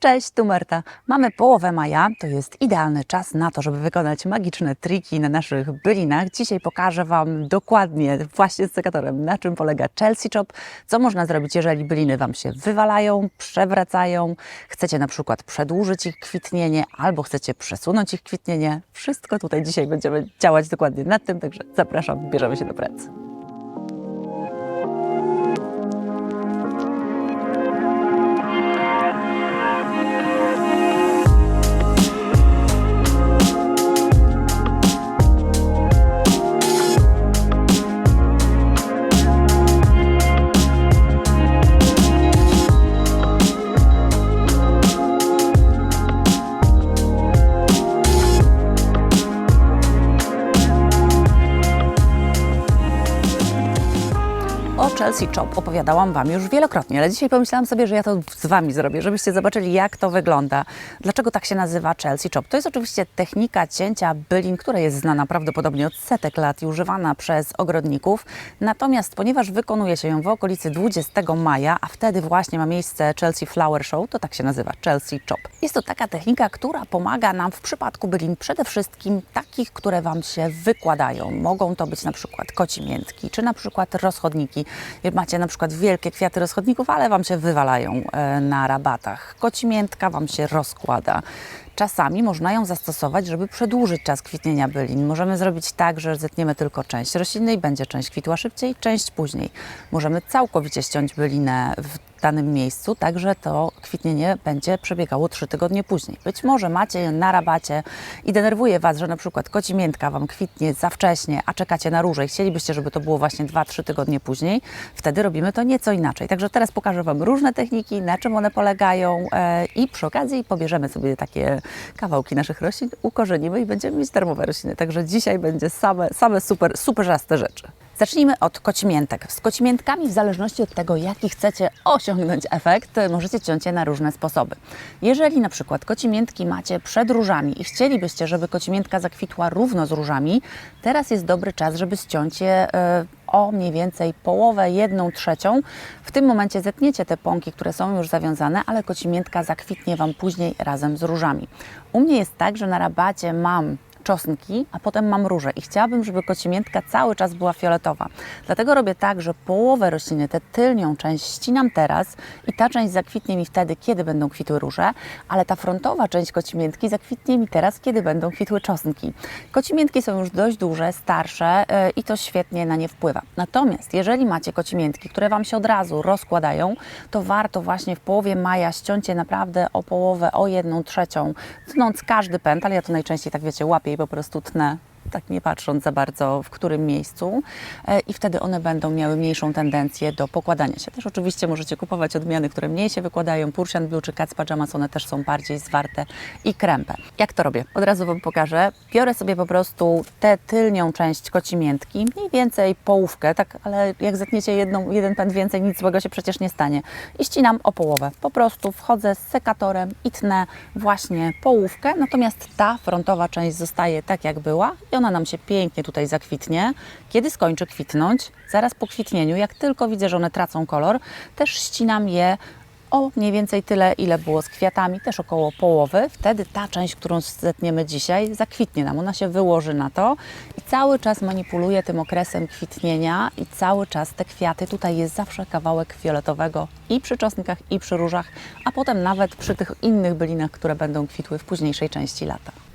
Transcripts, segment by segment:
Cześć, tu Marta. Mamy połowę maja, to jest idealny czas na to, żeby wykonać magiczne triki na naszych bylinach. Dzisiaj pokażę Wam dokładnie, właśnie z sekatorem, na czym polega Chelsea Chop, co można zrobić, jeżeli byliny Wam się wywalają, przewracają, chcecie na przykład przedłużyć ich kwitnienie albo chcecie przesunąć ich kwitnienie. Wszystko tutaj dzisiaj będziemy działać dokładnie nad tym, także zapraszam, bierzemy się do pracy. O Chelsea Chop opowiadałam Wam już wielokrotnie, ale dzisiaj pomyślałam sobie, że ja to z Wami zrobię, żebyście zobaczyli, jak to wygląda. Dlaczego tak się nazywa Chelsea Chop? To jest oczywiście technika cięcia bylin, która jest znana prawdopodobnie od setek lat i używana przez ogrodników. Natomiast ponieważ wykonuje się ją w okolicy 20 maja, a wtedy właśnie ma miejsce Chelsea Flower Show, to tak się nazywa Chelsea Chop. Jest to taka technika, która pomaga nam w przypadku bylin przede wszystkim takich, które Wam się wykładają. Mogą to być na przykład koci miętki, czy na przykład rozchodniki. Macie na przykład wielkie kwiaty rozchodników, ale Wam się wywalają e, na rabatach. Koci miętka Wam się rozkłada. Czasami można ją zastosować, żeby przedłużyć czas kwitnienia bylin. Możemy zrobić tak, że zetniemy tylko część rośliny będzie część kwitła szybciej, część później. Możemy całkowicie ściąć bylinę w danym miejscu, tak że to kwitnienie będzie przebiegało 3 tygodnie później. Być może macie je na rabacie i denerwuje Was, że na przykład koci miętka Wam kwitnie za wcześnie, a czekacie na róże i chcielibyście, żeby to było właśnie 2-3 tygodnie później. Wtedy robimy to nieco inaczej. Także teraz pokażę Wam różne techniki, na czym one polegają e, i przy okazji pobierzemy sobie takie kawałki naszych roślin, ukorzenimy i będziemy mieć darmowe rośliny. Także dzisiaj będzie same, same super, superzaste rzeczy. Zacznijmy od kocimiętek. Z kocimiętkami, w zależności od tego, jaki chcecie osiągnąć efekt, możecie ciąć je na różne sposoby. Jeżeli na przykład kocimiętki macie przed różami i chcielibyście, żeby kocimiętka zakwitła równo z różami, teraz jest dobry czas, żeby ściąć je e, o mniej więcej połowę, jedną trzecią. W tym momencie zetniecie te pąki, które są już zawiązane, ale kocimiętka zakwitnie Wam później razem z różami. U mnie jest tak, że na rabacie mam czosnki, a potem mam róże i chciałabym, żeby kocimiętka cały czas była fioletowa. Dlatego robię tak, że połowę rośliny, tę tylnią część ścinam teraz i ta część zakwitnie mi wtedy, kiedy będą kwitły róże, ale ta frontowa część kocimiętki zakwitnie mi teraz, kiedy będą kwitły czosnki. Kocimiętki są już dość duże, starsze yy, i to świetnie na nie wpływa. Natomiast jeżeli macie kocimiętki, które Wam się od razu rozkładają, to warto właśnie w połowie maja ściąć je naprawdę o połowę, o jedną trzecią, tnąc każdy pęd, ale ja to najczęściej tak wiecie, łapię po prostu tnę tak nie patrząc za bardzo w którym miejscu e, i wtedy one będą miały mniejszą tendencję do pokładania się. Też oczywiście możecie kupować odmiany, które mniej się wykładają, Persian Blue czy Cats Pajamas, one też są bardziej zwarte i krępe. Jak to robię? Od razu Wam pokażę. Biorę sobie po prostu tę tylnią część kocimiętki, mniej więcej połówkę, tak, ale jak zetniecie jedną, jeden pęd więcej, nic złego się przecież nie stanie. I ścinam o połowę. Po prostu wchodzę z sekatorem i tnę właśnie połówkę, natomiast ta frontowa część zostaje tak jak była i ona nam się pięknie tutaj zakwitnie. Kiedy skończy kwitnąć, zaraz po kwitnieniu, jak tylko widzę, że one tracą kolor, też ścinam je o mniej więcej tyle, ile było z kwiatami, też około połowy. Wtedy ta część, którą zetniemy dzisiaj, zakwitnie nam. Ona się wyłoży na to i cały czas manipuluję tym okresem kwitnienia i cały czas te kwiaty, tutaj jest zawsze kawałek fioletowego i przy czosnkach, i przy różach, a potem nawet przy tych innych bylinach, które będą kwitły w późniejszej części lata.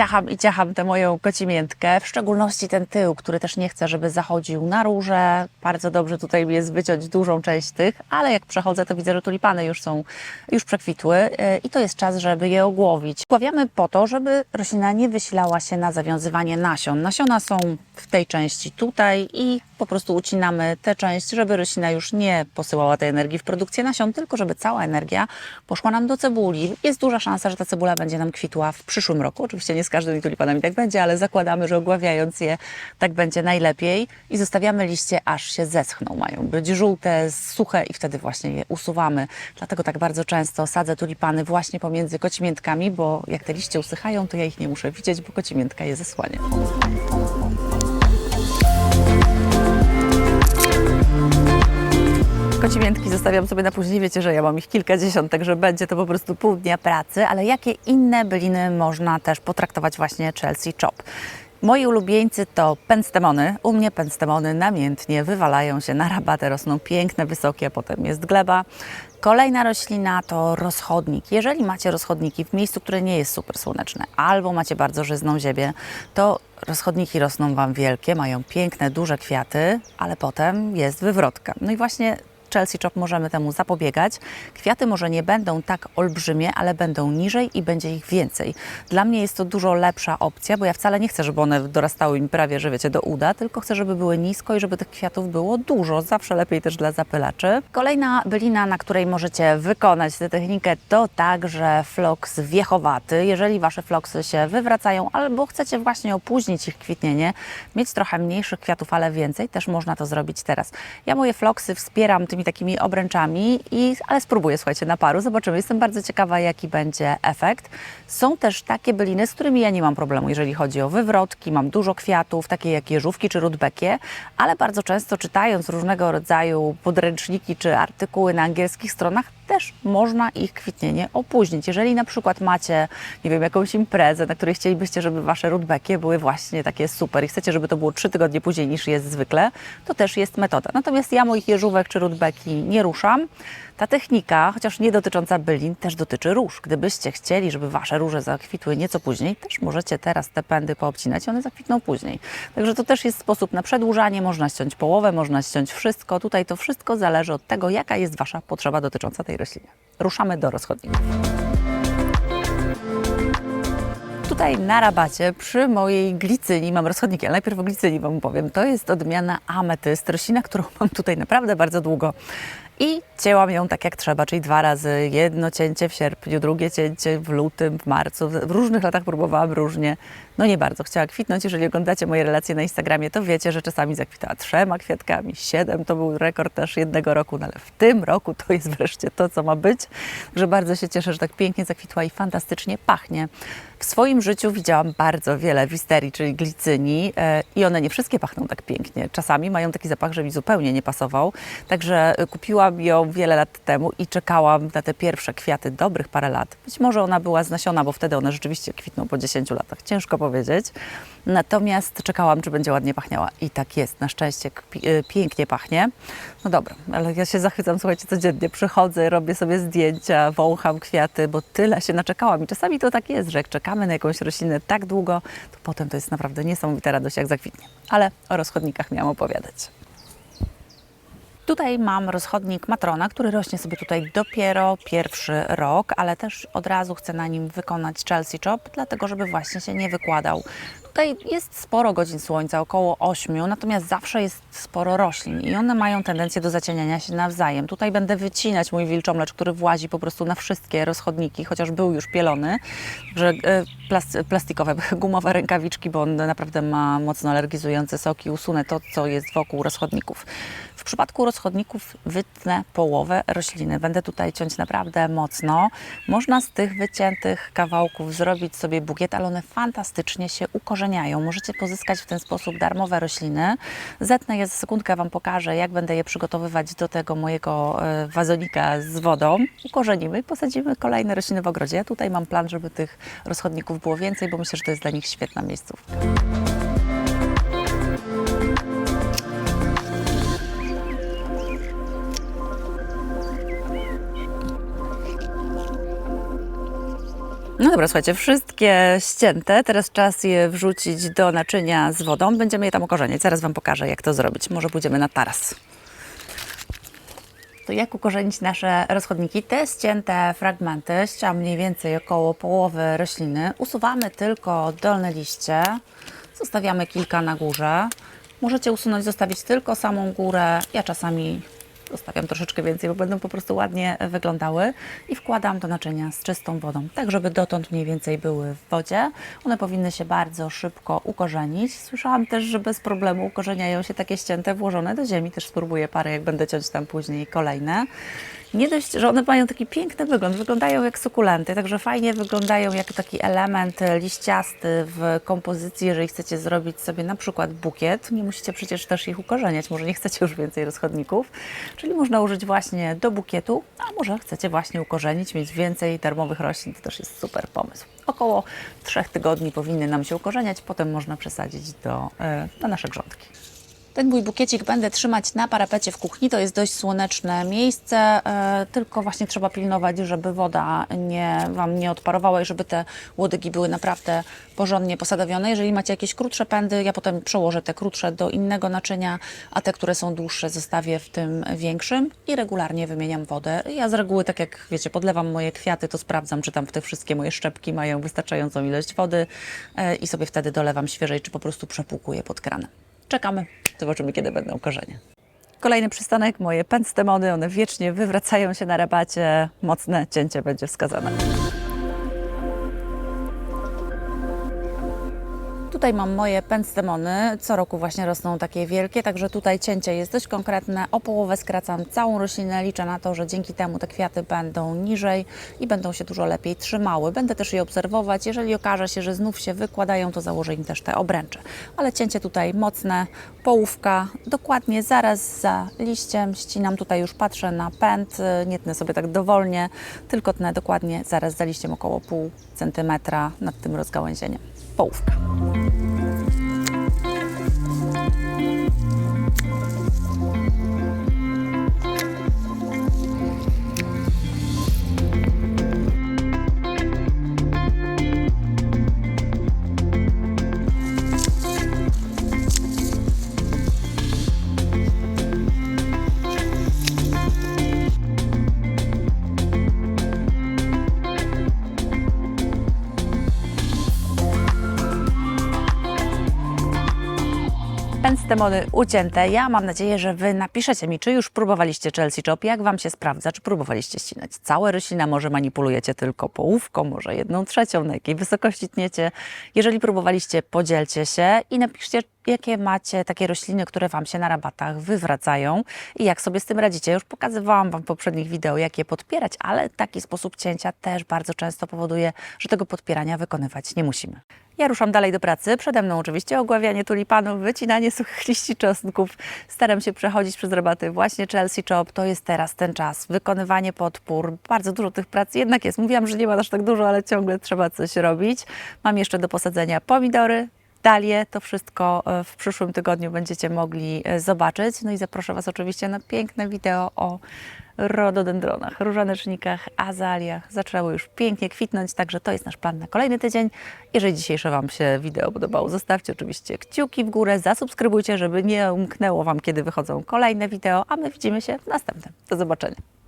Ciacham i ciacham tę moją kocimiętkę, w szczególności ten tył, który też nie chcę, żeby zachodził na róże. Bardzo dobrze tutaj jest wyciąć dużą część tych, ale jak przechodzę, to widzę, że tulipany już są, już przekwitły e, i to jest czas, żeby je ogłowić. Ogławiamy po to, żeby roślina nie wysilała się na zawiązywanie nasion. Nasiona są w tej części tutaj i po prostu ucinamy tę część, żeby roślina już nie posyłała tej energii w produkcję nasion, tylko żeby cała energia poszła nam do cebuli. Jest duża szansa, że ta cebula będzie nam kwitła w przyszłym roku. Oczywiście nie z każdymi tulipanami tak będzie, ale zakładamy, że ogławiając je tak będzie najlepiej i zostawiamy liście aż się zeschną. Mają być żółte, suche i wtedy właśnie je usuwamy. Dlatego tak bardzo często sadzę tulipany właśnie pomiędzy kocimiętkami, bo jak te liście usychają, to ja ich nie muszę widzieć, bo kocimiętka je zasłania. Kocimiętki zostawiam sobie na później. Wiecie, że ja mam ich kilkadziesiąt, także będzie to po prostu pół dnia pracy. Ale jakie inne byliny można też potraktować właśnie Chelsea Chop? Moi ulubieńcy to penstemony. U mnie penstemony namiętnie wywalają się na rabatę, rosną piękne, wysokie, a potem jest gleba. Kolejna roślina to rozchodnik. Jeżeli macie rozchodniki w miejscu, które nie jest super słoneczne, albo macie bardzo żyzną ziemię, to rozchodniki rosną Wam wielkie, mają piękne, duże kwiaty, ale potem jest wywrotka. No i właśnie Chelsea Chop możemy temu zapobiegać. Kwiaty może nie będą tak olbrzymie, ale będą niżej i będzie ich więcej. Dla mnie jest to dużo lepsza opcja, bo ja wcale nie chcę, żeby one dorastały mi prawie, że wiecie, do uda, tylko chcę, żeby były nisko i żeby tych kwiatów było dużo. Zawsze lepiej też dla zapylaczy. Kolejna bylina, na której możecie wykonać tę technikę, to także floks wiechowaty. Jeżeli Wasze floksy się wywracają albo chcecie właśnie opóźnić ich kwitnienie, mieć trochę mniejszych kwiatów, ale więcej, też można to zrobić teraz. Ja moje floksy wspieram tymi takimi obręczami, i, ale spróbuję, słuchajcie, na paru. Zobaczymy. Jestem bardzo ciekawa, jaki będzie efekt. Są też takie byliny, z którymi ja nie mam problemu, jeżeli chodzi o wywrotki. Mam dużo kwiatów, takie jak jeżówki czy rudbekie, ale bardzo często czytając różnego rodzaju podręczniki czy artykuły na angielskich stronach, też można ich kwitnienie opóźnić. Jeżeli na przykład macie, nie wiem, jakąś imprezę, na której chcielibyście, żeby wasze rudbekie były właśnie takie super i chcecie, żeby to było trzy tygodnie później niż jest zwykle, to też jest metoda. Natomiast ja moich jeżówek czy rudbeki nie ruszam. Ta technika, chociaż nie dotycząca bylin, też dotyczy róż. Gdybyście chcieli, żeby wasze róże zakwitły nieco później, też możecie teraz te pędy poobcinać i one zakwitną później. Także to też jest sposób na przedłużanie. Można ściąć połowę, można ściąć wszystko. Tutaj to wszystko zależy od tego, jaka jest wasza potrzeba dotycząca tej rośliny. Ruszamy do rozchodników. Tutaj na rabacie przy mojej glicyni mam rozchodniki, ale najpierw o glicyni Wam powiem. To jest odmiana ametyst, roślina, którą mam tutaj naprawdę bardzo długo. I cięłam ją tak jak trzeba, czyli dwa razy. Jedno cięcie w sierpniu, drugie cięcie w lutym, w marcu. W różnych latach próbowałam różnie. No nie bardzo chciała kwitnąć. Jeżeli oglądacie moje relacje na Instagramie, to wiecie, że czasami zakwitała trzema kwiatkami, siedem to był rekord też jednego roku, no ale w tym roku to jest wreszcie to, co ma być. Także bardzo się cieszę, że tak pięknie zakwitła i fantastycznie pachnie. W swoim życiu widziałam bardzo wiele wisterii, czyli glicyni e, i one nie wszystkie pachną tak pięknie. Czasami mają taki zapach, że mi zupełnie nie pasował. Także e, kupiłam ją wiele lat temu i czekałam na te pierwsze kwiaty dobrych parę lat. Być może ona była z nasiona, bo wtedy one rzeczywiście kwitną po 10 latach. Ciężko powiedzieć. Natomiast czekałam, czy będzie ładnie pachniała. I tak jest. Na szczęście e, pięknie pachnie. No dobra, ale ja się zachwycam, słuchajcie, codziennie przychodzę, robię sobie zdjęcia, wącham kwiaty, bo tyle się naczekałam. I czasami to tak jest, że jak czekamy na jakąś roślinę tak długo, to potem to jest naprawdę niesamowita radość, jak zakwitnie. Ale o rozchodnikach miałam opowiadać. Tutaj mam rozchodnik Matrona, który rośnie sobie tutaj dopiero pierwszy rok, ale też od razu chcę na nim wykonać Chelsea Chop, dlatego żeby właśnie się nie wykładał. Tutaj jest sporo godzin słońca, około 8, natomiast zawsze jest sporo roślin i one mają tendencję do zacieniania się nawzajem. Tutaj będę wycinać mój wilczomlecz, który włazi po prostu na wszystkie rozchodniki, chociaż był już pielony. Także e, plas- plastikowe, gumowe rękawiczki, bo on naprawdę ma mocno alergizujące soki. Usunę to, co jest wokół rozchodników. Przypadku rozchodników wytnę połowę rośliny. Będę tutaj ciąć naprawdę mocno. Można z tych wyciętych kawałków zrobić sobie bukiet, ale one fantastycznie się ukorzeniają. Możecie pozyskać w ten sposób darmowe rośliny. Zetnę je za sekundkę, Wam pokażę, jak będę je przygotowywać do tego mojego e, wazonika z wodą. Ukorzenimy i posadzimy kolejne rośliny w ogrodzie. Ja tutaj mam plan, żeby tych rozchodników było więcej, bo myślę, że to jest dla nich świetna miejscówka. No dobra, słuchajcie, wszystkie ścięte. Teraz czas je wrzucić do naczynia z wodą. Będziemy je tam ukorzeniać. Zaraz Wam pokażę, jak to zrobić. Może pójdziemy na taras. To jak ukorzenić nasze rozchodniki? Te ścięte fragmenty, ściąłem mniej więcej około połowy rośliny. Usuwamy tylko dolne liście. Zostawiamy kilka na górze. Możecie usunąć, zostawić tylko samą górę. Ja czasami zostawiam troszeczkę więcej, bo będą po prostu ładnie wyglądały. I wkładam do naczynia z czystą wodą, tak żeby dotąd mniej więcej były w wodzie. One powinny się bardzo szybko ukorzenić. Słyszałam też, że bez problemu ukorzeniają się takie ścięte włożone do ziemi. Też spróbuję parę, jak będę ciąć tam później kolejne. Nie dość, że one mają taki piękny wygląd, wyglądają jak sukulenty, także fajnie wyglądają jak taki element liściasty w kompozycji, jeżeli chcecie zrobić sobie na przykład bukiet. Nie musicie przecież też ich ukorzeniać, może nie chcecie już więcej rozchodników, czyli można użyć właśnie do bukietu, a może chcecie właśnie ukorzenić, mieć więcej darmowych roślin, to też jest super pomysł. Około trzech tygodni powinny nam się ukorzeniać, potem można przesadzić do, e, do nasze grządki. Ten mój bukiecik będę trzymać na parapecie w kuchni. To jest dość słoneczne miejsce, e, tylko właśnie trzeba pilnować, żeby woda nie, Wam nie odparowała i żeby te łodygi były naprawdę porządnie posadowione. Jeżeli macie jakieś krótsze pędy, ja potem przełożę te krótsze do innego naczynia, a te, które są dłuższe zostawię w tym większym i regularnie wymieniam wodę. Ja z reguły, tak jak wiecie, podlewam moje kwiaty, to sprawdzam, czy tam w te wszystkie moje szczepki mają wystarczającą ilość wody e, i sobie wtedy dolewam świeżej, czy po prostu przepłukuję pod kranem. Czekamy. Zobaczymy, kiedy będą korzenie. Kolejny przystanek, moje penstemony, one wiecznie wywracają się na rabacie. Mocne cięcie będzie wskazane. Tutaj mam moje penstemony. Co roku właśnie rosną takie wielkie, także tutaj cięcie jest dość konkretne. O połowę skracam całą roślinę. Liczę na to, że dzięki temu te kwiaty będą niżej i będą się dużo lepiej trzymały. Będę też je obserwować. Jeżeli okaże się, że znów się wykładają, to założę im też te obręcze. Ale cięcie tutaj mocne, połówka, dokładnie zaraz za liściem. Ścinam tutaj już, patrzę na pęd, nie tnę sobie tak dowolnie, tylko tnę dokładnie zaraz za liściem około pół centymetra nad tym rozgałęzieniem. Połówka. Penstemony ucięte. Ja mam nadzieję, że Wy napiszecie mi, czy już próbowaliście Chelsea Chop, jak Wam się sprawdza, czy próbowaliście ścinać całe roślina, może manipulujecie tylko połówką, może jedną trzecią, na jakiej wysokości tniecie. Jeżeli próbowaliście, podzielcie się i napiszcie, jakie macie takie rośliny, które Wam się na rabatach wywracają i jak sobie z tym radzicie. Już pokazywałam Wam w poprzednich wideo, jak je podpierać, ale taki sposób cięcia też bardzo często powoduje, że tego podpierania wykonywać nie musimy. Ja ruszam dalej do pracy. Przede mną oczywiście ogławianie tulipanów, wycinanie suchych liści czosnków. Staram się przechodzić przez rabaty właśnie Chelsea Chop. To jest teraz ten czas. Wykonywanie podpór. Bardzo dużo tych prac jednak jest. Mówiłam, że nie ma aż tak dużo, ale ciągle trzeba coś robić. Mam jeszcze do posadzenia pomidory, Dalie, to wszystko e, w przyszłym tygodniu będziecie mogli e, zobaczyć. No i zaproszę Was oczywiście na piękne wideo o rododendronach, różanecznikach, azaliach. Zaczęły już pięknie kwitnąć, także to jest nasz plan na kolejny tydzień. Jeżeli dzisiejsze Wam się wideo podobało, zostawcie oczywiście kciuki w górę, zasubskrybujcie, żeby nie umknęło Wam, kiedy wychodzą kolejne wideo, a my widzimy się w następnym. Do zobaczenia.